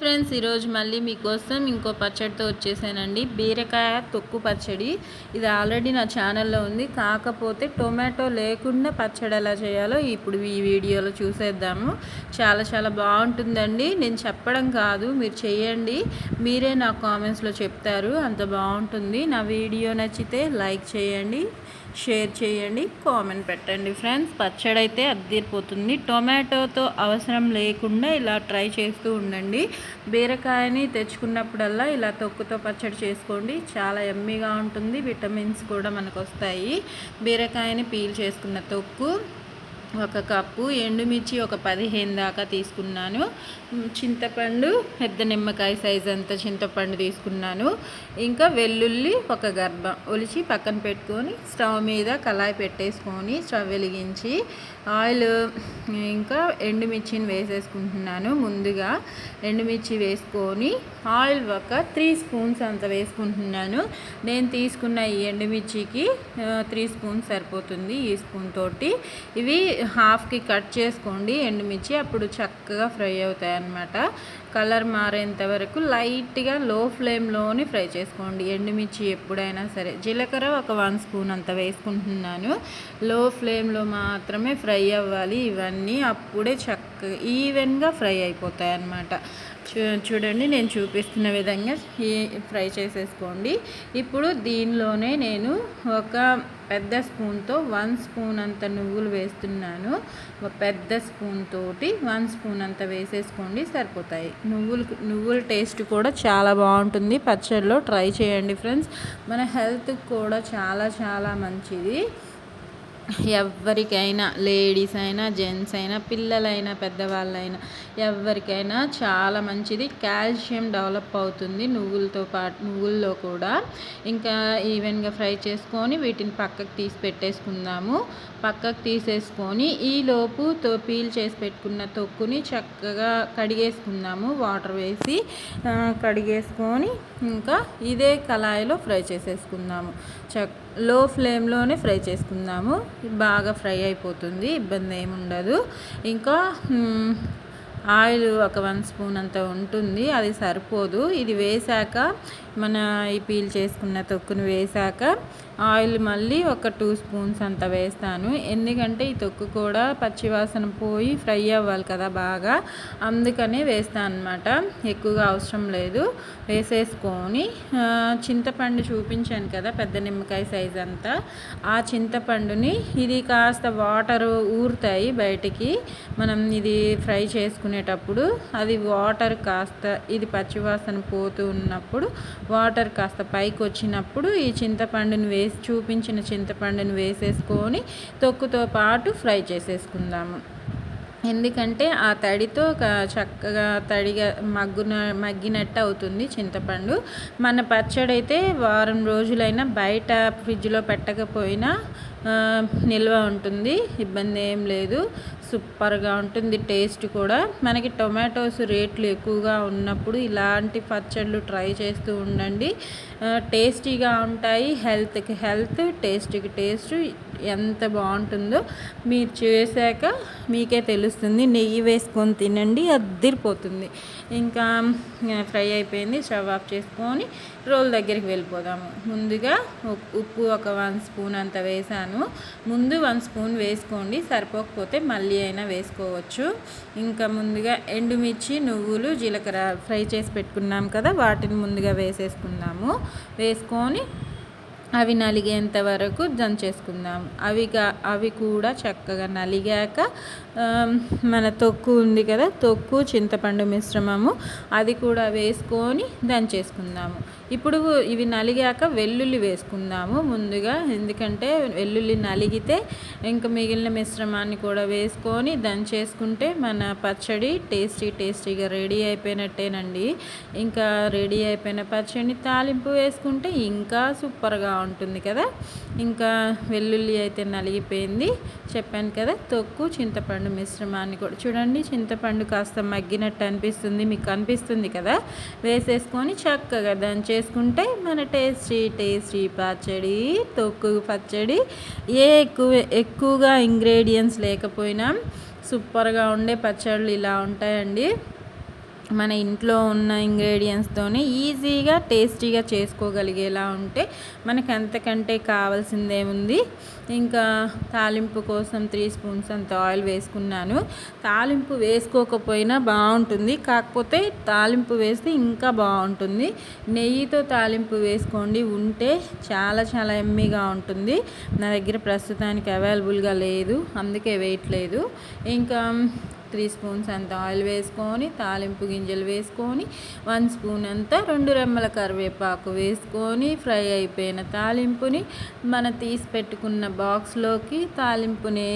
Friends ఈరోజు మళ్ళీ మీకోసం ఇంకో పచ్చడితో వచ్చేసానండి. బీరకాయ తొక్కు పచ్చడి. ఇది ఆల్రెడీ నా ఛానల్లో ఉంది. కాకపోతే టొమాటో లేకుండా పచ్చడి ఎలా చేయాలో ఇప్పుడు ఈ వీడియోలో చూసేద్దాము. చాలా చాలా బాగుంటుందండి. నేను చెప్పడం కాదు మీరు చేయండి. మీరే నా కామెంట్స్లో చెప్తారు. అంత బాగుంటుంది. నా వీడియో నచ్చితే లైక్ చేయండి. షేర్ చేయండి కామెంట్ పెట్టండి. ఫ్రెండ్స్ పచ్చడి అయితే అద్దీరిపోతుంది. టొమాటోతో అవసరం లేకుండా ఇలా ట్రై చేస్తూ ఉండండి. బీరకాయని తెచ్చుకున్నప్పుడల్లా ఇలా తొక్కుతో పచ్చడి చేసుకోండి. చాలా ఎమ్మీగా ఉంటుంది. విటమిన్స్ కూడా మనకు వస్తాయి బీరకాయని పీల్ చేసుకున్న తొక్కు. ఒక కప్పు ఎండుమిర్చి ఒక పదిహేను దాకా తీసుకున్నాను. చింతపండు పెద్ద నిమ్మకాయ సైజ్ అంత చింతపండు తీసుకున్నాను. ఇంకా వెల్లుల్లి ఒక గర్భ ఒలిచి పక్కన పెట్టుకొని స్టవ్ మీద కళాయి పెట్టేసుకొని స్టవ్ వెలిగించి ఆయిల్ ఇంకా ఎండుమిర్చిని వేసేసుకుంటున్నాను ముందుగా. ఎండుమిర్చి వేసుకొని ఆయిల్ ఒక త్రీ స్పూన్స్ అంత వేసుకుంటున్నాను. నేను తీసుకున్న ఈ ఎండుమిర్చికి త్రీ స్పూన్స్ సరిపోతుంది ఈ స్పూన్ తోటి. ఇవి హాఫ్కి కట్ చేసుకోండి ఎండుమిర్చి అప్పుడు చక్కగా ఫ్రై అవుతాయి అన్నమాట కలర్ మారేంత వరకు లైట్గా లో ఫ్లేమ్లోనే ఫ్రై చేసుకోండి. ఎండుమిర్చి ఎప్పుడైనా సరే. జీలకర్ర ఒక వన్ స్పూన్ అంత వేసుకుంటున్నాను. లో ఫ్లేమ్లో మాత్రమే ఫ్రై అవ్వాలి. ఇవన్నీ అప్పుడే చక్కగా ఈవెన్గా ఫ్రై అయిపోతాయి అన్నమాట చూడండి నేను చూపిస్తున్న విధంగా ఫ్రై చేసేసుకోండి. ఇప్పుడు దీనిలోనే నేను ఒక పెద్ద స్పూన్తో వన్ స్పూన్ అంత నువ్వులు వేస్తున్నాను. పెద్ద స్పూన్ తోటి వన్ స్పూన్ అంత వేసేసుకోండి సరిపోతాయి. నువ్వులు నువ్వుల టేస్ట్ కూడా చాలా బాగుంటుంది. పచ్చడిలో ట్రై చేయండి ఫ్రెండ్స్. మన హెల్త్కి కూడా చాలా చాలా మంచిది. ఎవరికైనా లేడీస్ అయినా జెంట్స్ అయినా పిల్లలైనా పెద్దవాళ్ళైనా ఎవరికైనా చాలా మంచిది. కాల్షియం డెవలప్ అవుతుంది నువ్వులతో పాటు నువ్వుల్లో కూడా. ఇంకా ఈవెన్గా ఫ్రై చేసుకొని వీటిని పక్కకు తీసి పెట్టేసుకుందాము. పక్కకు తీసేసుకొని ఈలోపు తో పీల్ చేసి పెట్టుకున్న తొక్కుని చక్కగా కడిగేసుకుందాము. వాటర్ వేసి కడిగేసుకొని ఇంకా ఇదే కళాయిలో ఫ్రై చేసేసుకుందాము. చక్క లో ఫ్లేమ్లోనే ఫ్రై చేసుకుందాము. బాగా ఫ్రై అయిపోతుంది ఇబ్బంది ఏమి ఉండదు. ఇంకా ఆయిల్ ఒక వన్ స్పూన్ అంత ఉంటుంది అది సరిపోదు. ఇది వేసాక మన ఈ పీల్ చేసుకున్న తొక్కును వేసాక ఆయిల్ మళ్ళీ ఒక టూ స్పూన్స్ అంత వేస్తాను. ఎందుకంటే ఈ తొక్కు కూడా పచ్చివాసన పోయి ఫ్రై అవ్వాలి కదా బాగా. అందుకనే వేస్తాను అనమాట ఎక్కువగా అవసరం లేదు. వేసేసుకొని చింతపండు చూపించాను కదా పెద్ద నిమ్మకాయ సైజ్ అంతా. ఆ చింతపండుని ఇది కాస్త వాటర్ ఊరుతాయి బయటికి. మనం ఇది ఫ్రై చేసుకునేటప్పుడు అది వాటర్ కాస్త ఇది పచ్చివాసన పోతూ ఉన్నప్పుడు వాటర్ కాస్త పైకి వచ్చినప్పుడు ఈ చింతపండుని వేసి చూపించిన చింతపండుని వేసేసుకొని తొక్కుతో పాటు ఫ్రై చేసేసుకుందాము. ఎందుకంటే ఆ తడితో చక్కగా తడిగా మగ్గున మగ్గినట్టు అవుతుంది చింతపండు. మన పచ్చడి అయితే వారం రోజులైనా బయట ఫ్రిడ్జ్లో పెట్టకపోయినా నిల్వ ఉంటుంది ఇబ్బంది ఏం లేదు. సూపర్గా ఉంటుంది టేస్ట్ కూడా. మనకి టొమాటోస్ రేట్లు ఎక్కువగా ఉన్నప్పుడు ఇలాంటి పచ్చళ్ళు ట్రై చేస్తూ ఉండండి. టేస్టీగా ఉంటాయి హెల్త్కి హెల్త్ టేస్ట్కి టేస్ట్. ఎంత బాగుంటుందో మీరు చేశాక మీకే తెలుస్తుంది. నెయ్యి వేసుకొని తినండి అద్దరిపోతుంది ఇంకా ఫ్రై అయిపోయింది స్టవ్ ఆఫ్ చేసుకొని రోల్ దగ్గరికి వెళ్ళిపోదాము. ముందుగా ఉప్పు ఒక వన్ స్పూన్ అంత వేసాను. ముందు వన్ స్పూన్ వేసుకోండి సరిపోకపోతే మళ్ళీ అయినా వేసుకోవచ్చు. ఇంకా ముందుగా ఎండుమిర్చి నువ్వులు జీలకర్ర ఫ్రై చేసి పెట్టుకున్నాం కదా వాటిని ముందుగా వేసేసుకుందాము. వేసుకొని అవి నలిగేంత వరకు దంచేసుకుందాం అవి అవి కూడా చక్కగా నలిగాక మన తొక్కు ఉంది కదా తొక్కు చింతపండు మిశ్రమము అది కూడా వేసుకొని దంచేసుకుందాము ఇప్పుడు ఇవి నలిగాక వెల్లుల్లి వేసుకుందాము ముందుగా ఎందుకంటే వెల్లుల్లి నలిగితే ఇంకా మిగిలిన మిశ్రమాన్ని కూడా వేసుకొని దంచేసుకుంటే మన పచ్చడి టేస్టీ టేస్టీగా రెడీ అయిపోయినట్టేనండి. ఇంకా రెడీ అయిపోయిన పచ్చడిని తాలింపు వేసుకుంటే ఇంకా సూపర్గా ఉంటుంది కదా. ఇంకా వెల్లుల్లి అయితే నలిగిపోయింది. చెప్పాను కదా తొక్కు చింతపండు మిశ్రమాన్ని కూడా. చూడండి చింతపండు కాస్త మగ్గినట్టు అనిపిస్తుంది మీకు అనిపిస్తుంది కదా? వేసేసుకొని చక్కగా దాన్ని చేసుకుంటే మన టేస్టీ టేస్టీ పచ్చడి తొక్కు పచ్చడి ఏ ఎక్కువ ఎక్కువగా ఇంగ్రీడియంట్స్ లేకపోయినా సూపర్గా ఉండే పచ్చళ్ళు ఇలా ఉంటాయండి. మన ఇంట్లో ఉన్న ఇంగ్రీడియంట్స్తోనే ఈజీగా టేస్టీగా చేసుకోగలిగేలా ఉంటే మనకు అంతకంటే కావాల్సిందేముంది? ఇంకా తాలింపు కోసం త్రీ స్పూన్స్ అంత ఆయిల్ వేసుకున్నాను. తాలింపు వేసుకోకపోయినా బాగుంటుంది. కాకపోతే తాలింపు వేస్తే ఇంకా బాగుంటుంది. నెయ్యితో తాలింపు వేసుకోండి. ఉంటే చాలా చాలా ఎమ్మీగా ఉంటుంది. నా దగ్గర ప్రస్తుతానికి అవైలబుల్గా లేదు. అందుకే వేయట్లేదు ఇంకా త్రీ స్పూన్స్ అంత ఆయిల్ వేసుకొని తాలింపు గింజలు వేసుకొని వన్ స్పూన్ అంతా రెండు రెమ్మల కరివేపాకు వేసుకొని ఫ్రై అయిపోయిన తాలింపుని మన తీసి పెట్టుకున్న బాక్స్లోకి తాలింపుని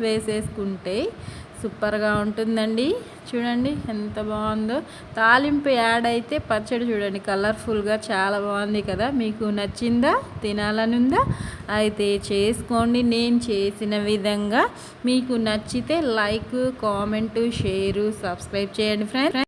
వేసేసుకుంటే సూపర్గా ఉంటుందండి. చూడండి ఎంత బాగుందో. తాలింపు యాడ్ అయితే పచ్చడి చూడండి కలర్ఫుల్గా చాలా బాగుంది కదా. మీకు నచ్చిందా? తినాలనుందా అయితే చేసుకోండి. నేను చేసిన విధంగా మీకు నచ్చితే లైక్ కామెంటు షేరు సబ్స్క్రైబ్ చేయండి ఫ్రెండ్స్.